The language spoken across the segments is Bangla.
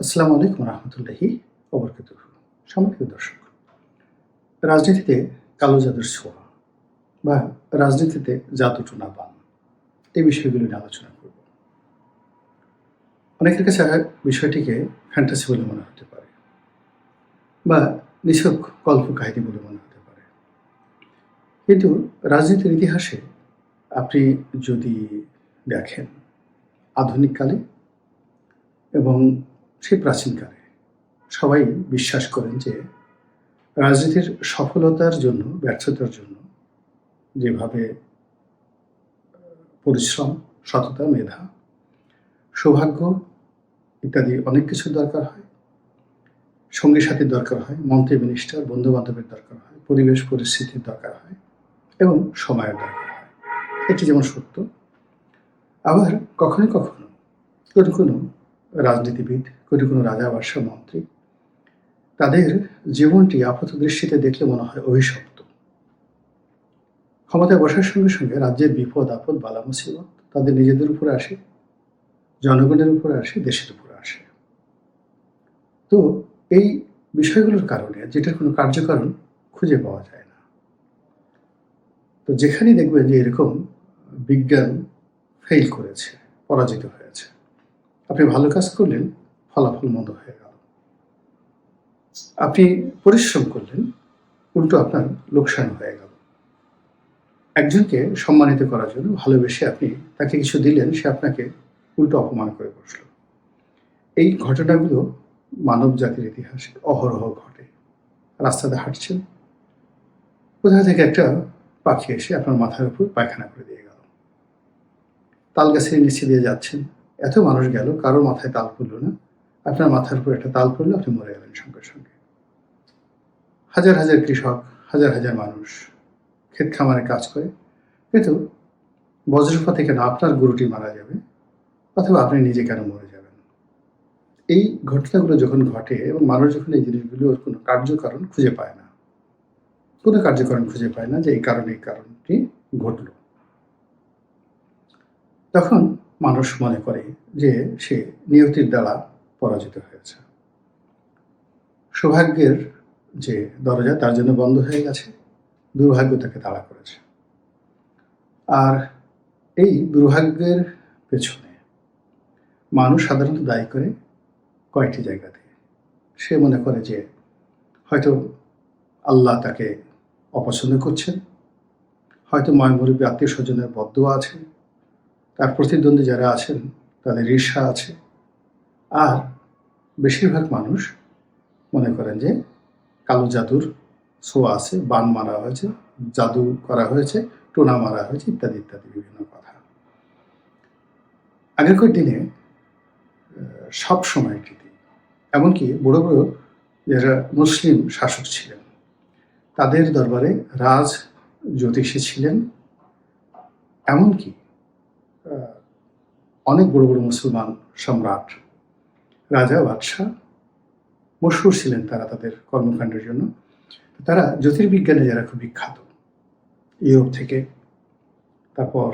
আসসালামু আলাইকুম রহমতুল্লাহি অবরকাত সম্মানিত দর্শক, রাজনীতিতে কালো জাদুর ছোঁয়া বা রাজনীতিতে জাদু টুনা পান এই বিষয়গুলো নিয়ে আলোচনা করব। অনেকের কাছে বিষয়টিকে ফ্যান্টাসি বলে মনে হতে পারে বা নিছক কল্প কাহিনী বলে মনে হতে পারে। কিন্তু রাজনীতির ইতিহাসে আপনি যদি দেখেন আধুনিককালে এবং সেই প্রাচীনকালে সবাই বিশ্বাস করেন যে রাজনীতির সফলতার জন্য, ব্যর্থতার জন্য যেভাবে, পরিশ্রম, সততা, মেধা, সৌভাগ্য ইত্যাদি অনেক কিছু দরকার হয়। সঙ্গী সাথীর দরকার হয়, মন্ত্রী মিনিস্টার বন্ধু বান্ধবের দরকার হয়, পরিবেশ, পরিস্থিতির দরকার হয় এবং সময়ের দরকার হয়। এটি যেমন সত্য, আবার কখনো কখনো কোনো কোনো রাজনীতিবিদ কোনো কোনো রাজা বাদশাহ মন্ত্রী তাদের জীবনটি আপাত দৃষ্টিতে দেখলে মনে হয় অভিশপ্ত। ক্ষমতায় বসার সঙ্গে সঙ্গে রাজ্যের বিপদ, আপদ, বালা, মুসিবত তাদের নিজেদের উপরে আসে, জনগণের উপরে আসে, দেশের উপরে আসে। তো এই বিষয়গুলোর কারণে যেটার কোনো কার্যকারণ খুঁজে পাওয়া যায় না। তো যেখানেই দেখবেন যে এরকম বিজ্ঞান ফেল করেছে, পরাজিত হয়েছে। আপনি ভালো কাজ করলেন ফলাফল মন্দ হয়ে গেল। আপনি পরিশ্রম করলেন, উল্টো আপনার লোকসান হয়ে গেল। একজনকে সম্মানিত করার জন্য ভালোবেসে আপনি তাকে কিছু দিলেন, সে আপনাকে উল্টো অপমান করে বসল। এই ঘটনাগুলো মানব জাতির ইতিহাসে অহরহ ঘটে। রাস্তাতে হাঁটছেন। কোথা থেকে একটা পাখি এসে আপনার মাথার উপর পায়খানা করে দিয়ে গেল। তাল গাছের নিচে দিয়ে যাচ্ছেন। এত মানুষ গেল, কারও মাথায় তাল পড়ল না। আপনার মাথার উপর একটা তাল পড়লে আপনি মরে গেলেন সঙ্গে সঙ্গে। হাজার হাজার কৃষক, হাজার হাজার মানুষ ক্ষেত খামারে কাজ করে, কিন্তু বজ্রপাতে কেন আপনার গরুটি মারা যাবে, অথবা আপনি নিজে কেন মরে যাবেন। এই ঘটনাগুলো যখন ঘটে এবং মানুষ যখন এই জিনিসগুলোর কোনো কার্যকারণ খুঁজে পায় না, কোনো কার্যকারণ খুঁজে পায় না যে এই কারণে এই কারণটি ঘটল। তখন মানুষ মনে করে যে সে নিয়তির দ্বারা পরাজিত হয়েছে। সৌভাগ্যের যে দরজা তার জন্য বন্ধ হয়ে গেছে, দুর্ভাগ্য তাকে তাড়া করেছে। আর এই দুর্ভাগ্যের পেছনে মানুষ সাধারণত দায়ী করে কয়েকটি জায়গাতে। সে মনে করে যে হয়তো আল্লাহ তাকে অপছন্দ করছেন, হয়তো ময়মুরব্বী আত্মীয় স্বজনের বদ্ধ আছে, তার প্রতিদ্বন্দ্বী যারা আছেন তাদের ঈর্ষা আছে আর বেশিরভাগ মানুষ মনে করেন যে কালো জাদুর ছোঁয়া আছে, বান মারা হয়েছে, জাদু করা হয়েছে, টোনা মারা হয়েছে ইত্যাদি ইত্যাদি বিভিন্ন কথা। আগেরকার দিনে সব সময় কৃতি এমনকি বড় বড় যারা মুসলিম শাসক ছিলেন, তাদের দরবারে রাজ জ্যোতিষী ছিলেন, এমনকি অনেক বড় বড় মুসলমান সম্রাট রাজা বাদশাহ মশহুর ছিলেন তারা তাদের কর্মকাণ্ডের জন্য। তারা জ্যোতির্বিজ্ঞানে যারা খুব বিখ্যাত, ইউরোপ থেকে, তারপর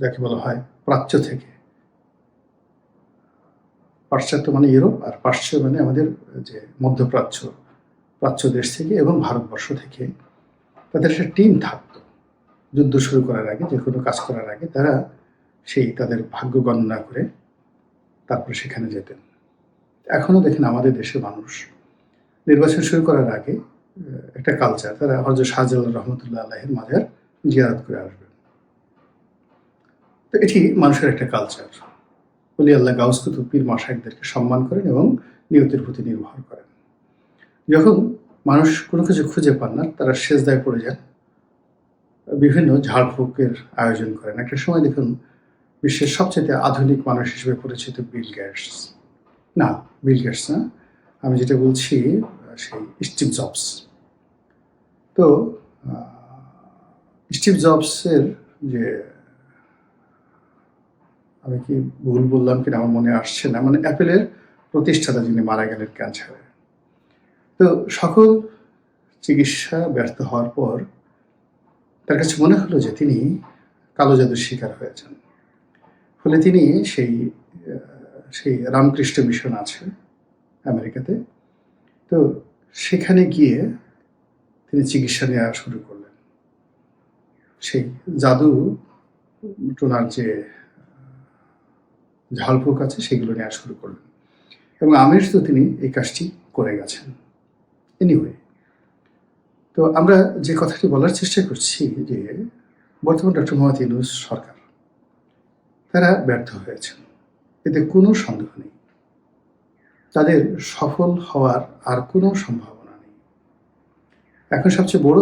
যাকে বলা হয় প্রাচ্য থেকে। পাশ্চাত্য মানে ইউরোপ আর পাশ্চাত্য মানে আমাদের যে মধ্যপ্রাচ্য, প্রাচ্য দেশ থেকে এবং ভারতবর্ষ থেকে। তাদের একটা টিম থাকতো। যুদ্ধ শুরু করার আগে, যে কোনো কাজ করার আগে তারা সেই তাদের ভাগ্য গণনা করে তারপরে সেখানে যেতেন। এখনও দেখেন আমাদের দেশের মানুষ নির্বাচন শুরু করার আগে একটা কালচার তারা হজরত শাহজালাল রহমতুল্লাহ আল্লাহের মাজার জিয়ারত করে আসবেন তো এটি মানুষের একটা কালচার বলি আল্লাহ গাউস কুতুব পীর সম্মান করেন এবং নিয়তির প্রতি নির্ভর করেন। যখন মানুষ কোনো কিছু খুঁজে পান না, তারা সেজদায় পড়ে যান। বিভিন্ন ঝাড়ফুঁকের আয়োজন করেন। একটা সময় দেখুন বিশ্বের সবচেয়ে আধুনিক মানুষ হিসেবে পরিচিত বিল গ্যাটস না বিল গেটস না, আমি যেটা বলছি, সেই স্টিভ জবস তো স্টিভ জবসের যে, আমি কি ভুল বললাম কিনা আমার মনে আসছে না মানে অ্যাপেলের প্রতিষ্ঠাতা যিনি মারা গেলেন ক্যান্সারে। তো, সকল চিকিৎসা ব্যর্থ হওয়ার পর তার কাছে মনে হলো যে তিনি কালো জাদুর শিকার হয়েছেন। ফলে তিনি সেই সেই রামকৃষ্ণ মিশন আছে আমেরিকাতে। তো সেখানে গিয়ে তিনি চিকিৎসা নেওয়া শুরু করলেন। সেই জাদু টোনার যে ঝাড়ফুঁক আছে সেগুলো নেওয়া শুরু করলেন। এবং আমির তো তিনি এই কাজটি করে গেছেন। এনিওয়ে তো আমরা যে কথাটি বলার চেষ্টা করছি যে বর্তমান ডক্টর মোহাম্মদ ইউনুস সরকার তারা ব্যর্থ হয়েছেন। এতে কোনো সন্দেহ নেই। তাদের সফল হওয়ার আর কোনো সম্ভাবনা নেই। এখন সবচেয়ে বড়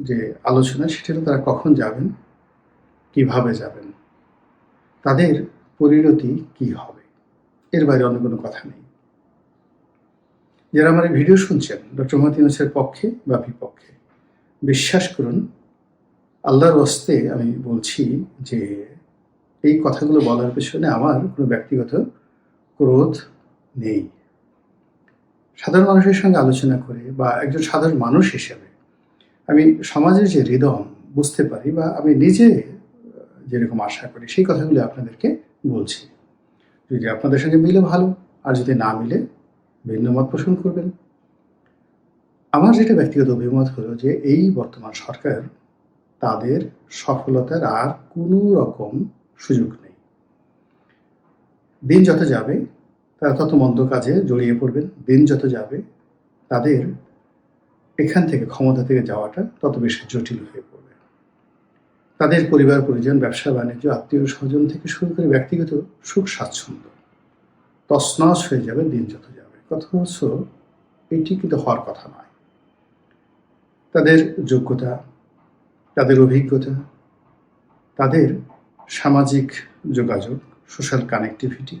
যে আলোচনা, সেটা তারা কখন যাবেন, কীভাবে যাবেন, তাদের পরিণতি কি হবে, এর বাইরে অন্য কোনো কথা নেই। যারা আমার এই ভিডিও শুনছেন, ডক্টর মোহাম্মদ ইউনুসের পক্ষে বা বিপক্ষে, বিশ্বাস করুন, আল্লাহর হস্তে আমি বলছি যে এই কথাগুলো বলার পেছনে আমার কোনো ব্যক্তিগত ক্রোধ নেই। সাধারণ মানুষের সঙ্গে আলোচনা করে বা একজন সাধারণ মানুষ হিসেবে আমি সমাজের যে হৃদয় বুঝতে পারি বা আমি নিজে যেরকম আশা করি সেই কথাগুলো আপনাদেরকে বলছি। যদি আপনাদের সঙ্গে মিলে ভালো, আর যদি না মিলে, ভিন্ন মত পোষণ করবেন। আমার যেটা ব্যক্তিগত অভিমত হলো যে এই বর্তমান সরকার তাদের সফলতার আর কোনো রকম সুযোগ নেই। দিন যত যাবে তারা তত মন্দ কাজে জড়িয়ে পড়বেন। দিন যত যাবে, তাদের এখান থেকে ক্ষমতা থেকে যাওয়াটা তত বেশি জটিল হয়ে পড়বে। তাদের পরিবার, পরিজন, ব্যবসা, বাণিজ্য, আত্মীয় স্বজন থেকে শুরু করে ব্যক্তিগত সুখ স্বাচ্ছন্দ্য। তছনছ হয়ে যাবে দিন যত যাবে। কথা হচ্ছে, এটি কিন্তু হওয়ার কথা নয়। তাদের যোগ্যতা, তাদের অভিজ্ঞতা, তাদের সামাজিক যোগাযোগ সোশ্যাল কানেক্টিভিটি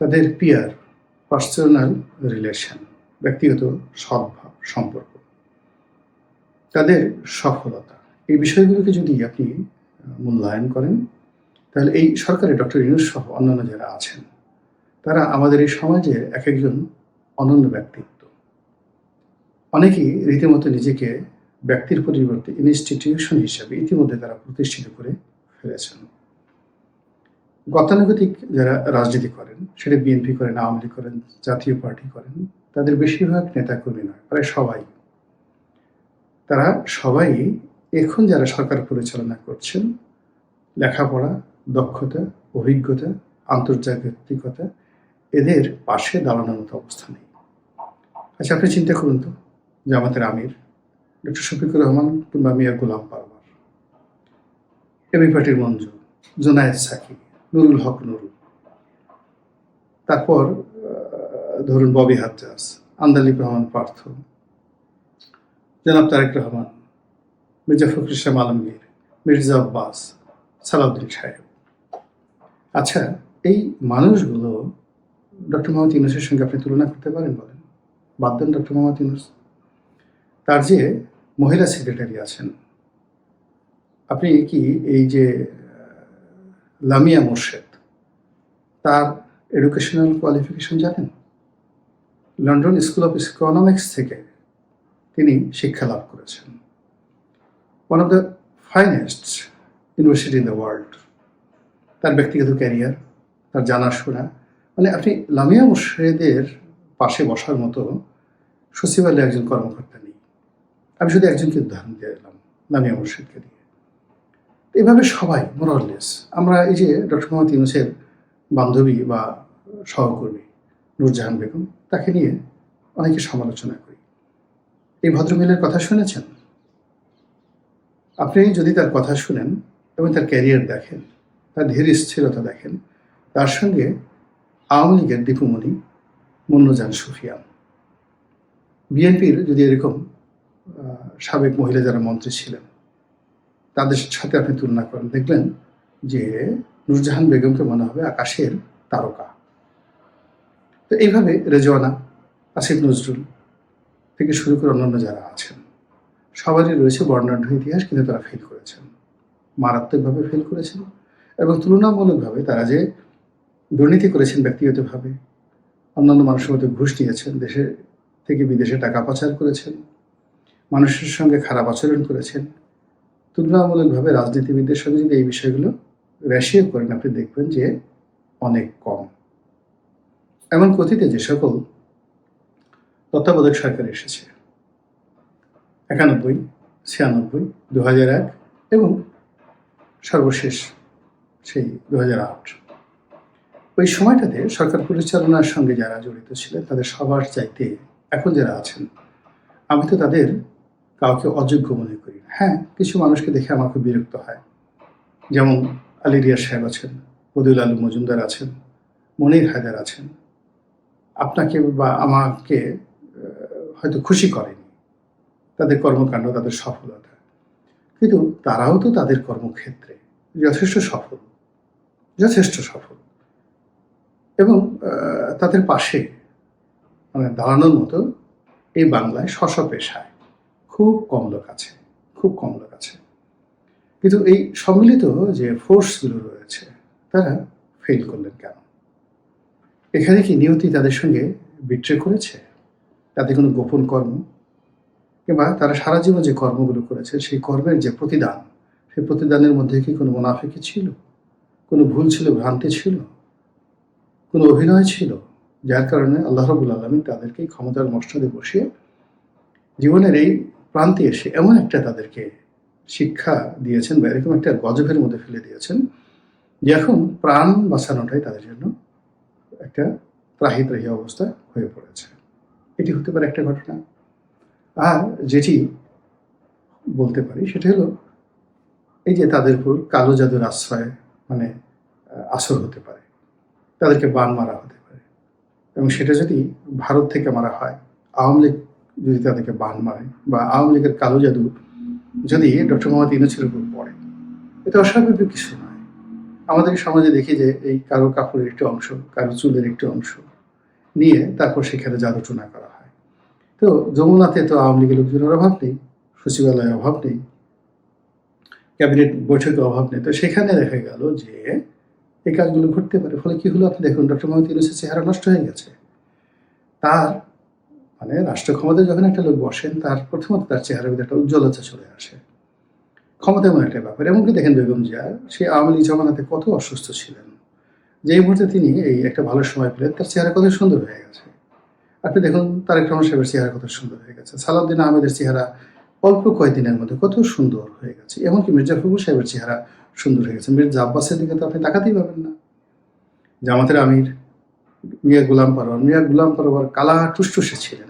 তাদের পিয়ার পার্সোনাল রিলেশন ব্যক্তিগত সদ্ভাব, সম্পর্ক, তাদের সফলতা। এই বিষয়গুলোকে যদি আপনি মূল্যায়ন করেন, তাহলে এই সরকারে ডক্টর ইউনুস সহ অন্যান্য যারা আছেন, তারা আমাদের এই সমাজের এক একজন অনন্য ব্যক্তিত্ব। অনেকেই রীতিমতো নিজেকে ব্যক্তির পরিবর্তে ইনস্টিটিউশন হিসাবে ইতিমধ্যে তারা প্রতিষ্ঠিত করে ফেলেছেন গতানুগতিক যারা রাজনীতি করেন, সেটা বিএনপি করেন, আওয়ামী লীগ করেন, জাতীয় পার্টি করেন, তাদের বেশিরভাগ নেতাকর্মী নয়, প্রায় সবাই। তারা সবাই এখন যারা সরকার পরিচালনা করছেন, লেখাপড়া, দক্ষতা, অভিজ্ঞতা, আন্তর্জাতিকতা, এদের পাশে দাঁড়ানোর মতো অবস্থা নেই। আচ্ছা আপনি চিন্তা করুন তো, জামাতের আমির, ডক্টর শফিকুর রহমান কিংবা মিয়া গোলাম পারবার এবি পার্টির মঞ্জু জোনায়েদ সাকি, নুরুল হক নুরুল তারপর ধরুন ববি হাজ্জাজ, আন্দালিব রহমান পার্থ, জনাব তারেক রহমান, মির্জা ফখরুল ইসলাম আলমগীর, মির্জা আব্বাস, সালাউদ্দিন সাহেব। আচ্ছা এই মানুষগুলো ডক্টর মোহাম্মদ ইউনুসের সঙ্গে আপনি তুলনা করতে পারেন বলেন? বাদ দেন ডক্টর মোহাম্মদ ইউনুস। তার যে মহিলা সেক্রেটারি আছেন আপনি কি এই যে লামিয়া মোর্শেদ, তার এডুকেশনাল কোয়ালিফিকেশন জানেন? লন্ডন স্কুল অফ ইকোনমিক্স থেকে তিনি শিক্ষা লাভ করেছেন। One of the finest university in the world তার ব্যক্তিগত ক্যারিয়ার তার জানাশোনা। মানে আপনি লামিয়া মুর্শেদের পাশে বসার মতো সচিবালয়ে একজন কর্মকর্তা নেই। আমি শুধু একজনকে উদাহরণ দিয়ে এলাম লামিয়া মুর্শেদকে দিয়ে। এভাবে সবাই মোরাললেস আমরা এই যে ডক্টর মোহাম্মদ ইউনুসের বান্ধবী বা সহকর্মী নূরজাহান বেগম, তাকে নিয়ে অনেকে সমালোচনা করি। এই ভদ্রমহিলার কথা শুনেছেন? আপনি যদি তার কথা শুনেন এবং তার ক্যারিয়ার দেখেন, তার ধীর স্থিরতা দেখেন, তার সঙ্গে আওয়ামী লীগের দীপুমণি, মুন্নজান সুফিয়ান। বিএনপির যদি এরকম সাবেক মহিলা যারা মন্ত্রী ছিলেন তাদের সাথে আপনি তুলনা করেন। দেখলেন যে নূরজাহান বেগমকে মনে হবে আকাশের তারকা। তো এইভাবে রেজওয়ানা, আসিফ নজরুল থেকে শুরু করে অন্যান্য যারা আছেন, সবারই রয়েছে বর্ণাঢ্য ইতিহাস কিন্তু তারা ফেল করেছেন। মারাত্মকভাবে ফেল করেছেন এবং তুলনামূলকভাবে তারা যে দুর্নীতি করেছেন ব্যক্তিগতভাবে, অন্যান্য মানুষের মধ্যে ঘুষ নিয়েছেন, দেশে থেকে বিদেশে টাকা পাচার করেছেন, মানুষের সঙ্গে খারাপ আচরণ করেছেন তুলনামূলকভাবে রাজনীতিবিদদের সঙ্গে যদি এই বিষয়গুলো রেশিও করেন, আপনি দেখবেন যে অনেক কম। এমন কথিতে যে সকল তত্ত্বাবধায়ক সরকার এসেছে। একানব্বই, ছিয়ানব্বই দু হাজার এক এবং সর্বশেষ সেই দু হাজার আট। ওই সময়টাতে সরকার পরিচালনার সঙ্গে যারা জড়িত ছিলেন, তাদের সবার চাইতে এখন যারা আছেন, আমি তো তাদের কাউকে অযোগ্য মনে করি। হ্যাঁ কিছু মানুষকে দেখে আমার খুব বিরক্ত হয়। যেমন আলী রিয়াজ সাহেব আছেন বদিউল আলম মজুমদার আছেন, মনির হায়দার আছেন। আপনাকে বা আমাকে হয়তো খুশি করেনি। তাদের কর্মকাণ্ড, তাদের সফলতা। কিন্তু তারাও তো তাদের কর্মক্ষেত্রে যথেষ্ট সফল যথেষ্ট সফল। এবং তাদের পাশে মানে দাঁড়ানোর মতো এই বাংলায় স্ব পেশায় খুব কম লোক আছে। খুব কম লোক আছে। কিন্তু এই সম্মিলিত যে ফোর্সগুলো রয়েছে, তারা ফেল করলেন কেন? এখানে কি নিয়তি তাদের সঙ্গে বিট্রে করেছে? তাদের কোনো গোপন কর্ম? কিংবা তারা সারা জীবন যে কর্মগুলো করেছে, সেই কর্মের যে প্রতিদান, সেই প্রতিদানের মধ্যে কি কোনো মুনাফিকি ছিল? কোনো ভুল ছিল, ভ্রান্তি ছিল? কোনো অভিনয় ছিল? যার কারণে আল্লাহ রবুল আলমী তাদেরকে ক্ষমতার মসনদে বসিয়ে জীবনের এই প্রান্তে এসে এমন একটা তাদেরকে শিক্ষা দিয়েছেন বা এরকম একটা গজবের মধ্যে ফেলে দিয়েছেন যে এখন প্রাণ বাঁচানোটাই তাদের জন্য একটা ত্রাহি ত্রাহি অবস্থা হয়ে পড়েছে। এটি হতে পারে একটা ঘটনা। আর যেটি বলতে পারি সেটা হলো এই যে তাদের উপর কালো জাদুর আশ্রয় মানে আসর হতে পারে, তাদেরকে বান মারা হতে পারে। এবং সেটা যদি ভারত থেকে মারা হয়, আওয়ামী লীগ যদি তাদেরকে বান মারে বা আওয়ামী লীগের কালো জাদু যদি ডক্টর মোহাম্মদ ইউনুসের উপর পড়ে, এটা অস্বাভাবিক কিছু নয়। আমাদের সমাজে দেখি যে এই কারও কাপড়ের একটি অংশ কারও চুলের একটি অংশ নিয়ে তারপর সেখানে জাদু জাদুটনা করা হয়। তো যমুনাতে তো আওয়ামী লীগের লোকজনের অভাব নেই সচিবালয়ের অভাব নেই, ক্যাবিনেট বৈঠকের অভাব নেই। তো সেখানে দেখা গেল যে এই কাজগুলো ঘটতে পারে। ফলে কি হলো? আপনি দেখুন, ডক্টর মোহাম্মদ ইউনুসের চেহারা নষ্ট হয়ে গেছে। তার মানে রাষ্ট্র ক্ষমতায় যখন একটা লোক বসেন, তার প্রথমত তার চেহারার মধ্যে একটা উজ্জ্বলতা চলে আসে। ক্ষমতা এমন একটা ব্যাপার। এমনকি দেখেন বেগম জিয়া, সে আওয়ামী লীগ জমানাতে কত অসুস্থ ছিলেন। যেই মুহূর্তে তিনি এই একটা ভালো সময় পেলেন, তার চেহারা কত সুন্দর হয়ে গেছে। আপনি দেখুন তারেক রহমান সাহেবের চেহারা কত সুন্দর হয়ে গেছে। সালাউদ্দিন আহমেদের চেহারা অল্প কয়েকদিনের মধ্যে কত সুন্দর হয়ে গেছে। এমনকি মির্জা ফখরুল সাহেবের চেহারা সুন্দর হয়ে গেছে। মির্জা আব্বাসের দিকে তো আপনি তাকাতেই পাবেন না। জামাতের আমির মিয়া গুলাম পারোয়ার। মিয়া গুলাম পারোয়ার কালা টুসটুসে ছিলেন।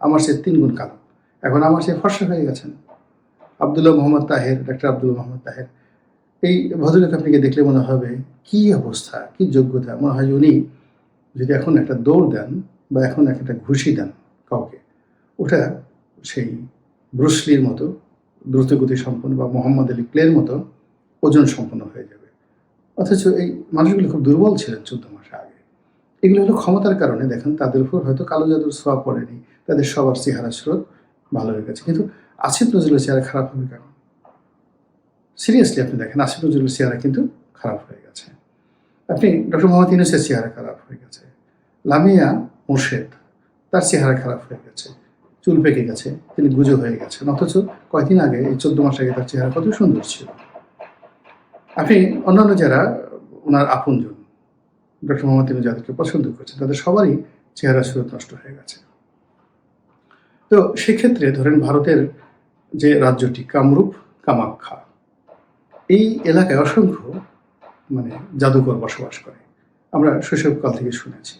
আমার সে তিন গুণ কালো। এখন আমার সে ফর্সা হয়ে গেছেন। আবদুল্লাহ মোহাম্মদ তাহের, ডাক্তার আব্দুল মোহাম্মদ তাহের। এই ভদ্রলোক আপনাকে দেখলে মনে হবে, কি অবস্থা, কি যোগ্যতা। মনে হয় উনি যদি এখন একটা দৌড় দেন বা এখন একটা ঘুষি দেন কাউকে, ওটা সেই ব্রুসলির মতো দ্রুতগতি সম্পন্ন বা মোহাম্মদ আলী ক্লের মতো ওজন সম্পন্ন হয়ে যাবে। অথচ এই মানুষগুলো খুব দুর্বল ছিলেন চোদ্দ মাস আগে। এগুলো হলো ক্ষমতার কারণে, দেখেন, তাদের উপর হয়তো কালো জাদুর ছোঁয়া পড়েনি। তাদের সবার চেহারা স্রোত ভালো হয়ে গেছে। কিন্তু আসিফ নজরুলের চেহারা খারাপ হবে কেন? সিরিয়াসলি আপনি দেখেন, আসিফ নজরুলের চেহারা কিন্তু খারাপ হয়ে গেছে। আপনি ডক্টর মোহাম্মদ ইউনুসের চেহারা খারাপ হয়ে গেছে। লামিয়া মোর্শেদ, তার চেহারা খারাপ হয়ে গেছে। চুল পেকে গেছে, তিনি গুজো হয়ে গেছেন। অথচ কয়েকদিন আগে, এই চোদ্দ মাস আগে তার চেহারা কত সুন্দর ছিল। আপনি অন্যান্য যারা ওনার আপনজন, ডক্টর মোহাম্মদ ইউনুস যাদেরকে পছন্দ করছেন, তাদের সবারই চেহারা সুরত নষ্ট হয়ে গেছে। তো সেক্ষেত্রে ধরেন ভারতের যে রাজ্যটি কামরূপ, কামাখ্যা, এই এলাকায় অসংখ্য মানে জাদুকর বসবাস করে। আমরা শৈশবকাল থেকে শুনেছি।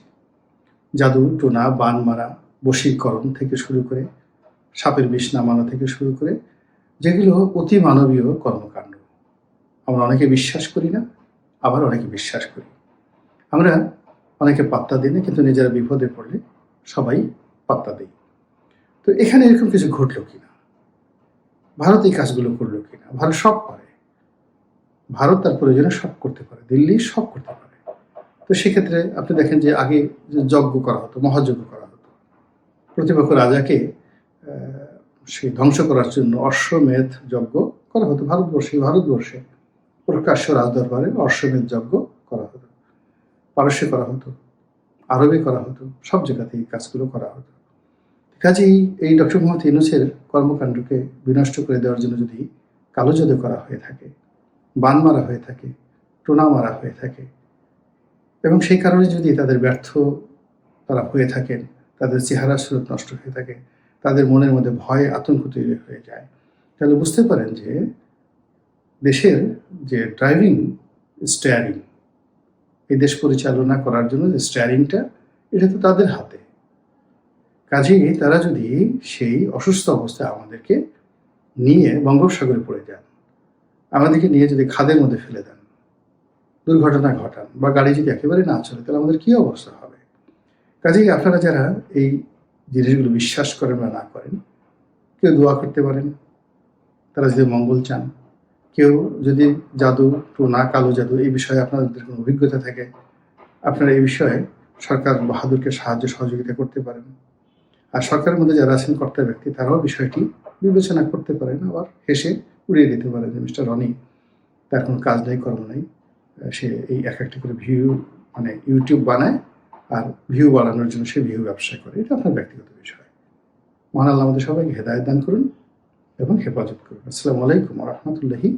জাদু, টোনা বান মারা বশীকরণ থেকে শুরু করে, সাপের বিষ নামানো থেকে শুরু করে, যেগুলো অতি মানবীয় কর্মকাণ্ড। আমরা অনেকে বিশ্বাস করি না, আবার অনেকে বিশ্বাস করি। আমরা অনেকে পাত্তা দিই না, কিন্তু নিজেরা বিপদে পড়লে সবাই পাত্তা দিই। তো এখানে এরকম কিছু ঘটলো কিনা? ভারত এই কাজগুলো করল কিনা? ভারত সব পারে। ভারত তার প্রয়োজনে সব করতে পারে। দিল্লি সব করতে পারে। তো সেক্ষেত্রে আপনি দেখেন যে আগে যজ্ঞ করা হতো, মহাযজ্ঞ করা হতো। প্রতিপক্ষ রাজাকে সেই ধ্বংস করার জন্য অশ্বমেধ যজ্ঞ করা হতো ভারতবর্ষে ভারতবর্ষে। প্রকাশ্য রাজদরবারে অশ্বমেধ যজ্ঞ করা হতো। পারস্যে করা হতো। আরবে করা হতো। সব জায়গাতে এই কাজগুলো করা হতো। কাজেই এই ডক্টর মোহাম্মদ ইউনুসের কর্মকাণ্ডকে বিনষ্ট করে দেওয়ার জন্য যদি কালো জাদু করা হয়ে থাকে, বান মারা হয়ে থাকে, টোনা মারা হয়ে থাকে, এবং সেই কারণে যদি তাদের ব্যর্থ তারা হয়ে থাকেন, তাদের চেহারা সুরত নষ্ট হয়ে থাকে, তাদের মনের মধ্যে ভয়, আতঙ্ক তৈরি হয়ে যায়, তাহলে বুঝতে পারেন যে দেশের যে ড্রাইভিং স্টেয়ারিং, এই দেশ পরিচালনা করার জন্য যে স্টেয়ারিংটা, এটা তো তাদের হাতে। কাজেই তারা যদি সেই অসুস্থ অবস্থায় আমাদেরকে নিয়ে বঙ্গোপসাগরে পড়ে যান, আমাদেরকে নিয়ে যদি খাদের মধ্যে ফেলে দেন, দুর্ঘটনা ঘটান বা গাড়ি যদি একেবারে না চলে, তাহলে আমাদের কী অবস্থা হবে? কাজেই আপনারা যারা এই জিনিসগুলো বিশ্বাস করেন বা না করেন, কেউ দোয়া করতে পারেন, তারা যদি মঙ্গল চান, কেউ যদি জাদু তো না কালো জাদু, এই বিষয়ে আপনাদের কোনো অভিজ্ঞতা থাকে, আপনারা এই বিষয়ে সরকার বাহাদুরকে সাহায্য সহযোগিতা করতে পারেন। আর সরকারের মধ্যে যারা আছেন কর্তা ব্যক্তি, তারাও বিষয়টি বিবেচনা করতে পারেন, আবার হেসে উড়িয়ে দিতে পারেন যে, মিস্টার রনি, তার কোনো কাজ নেই, কর্ম নেই। সে এই এক একটি করে ভিউ মানে ইউটিউব বানায় আর ভিউ বাড়ানোর জন্য সে ভিউ ব্যবসা করে। এটা আপনার ব্যক্তিগত বিষয়। মহান আল্লাহ আমাদের সবাইকে হেদায়ত দান করুন এবং হেফাজত করুন। আসসালামু আলাইকুম রহমতুল্লাহি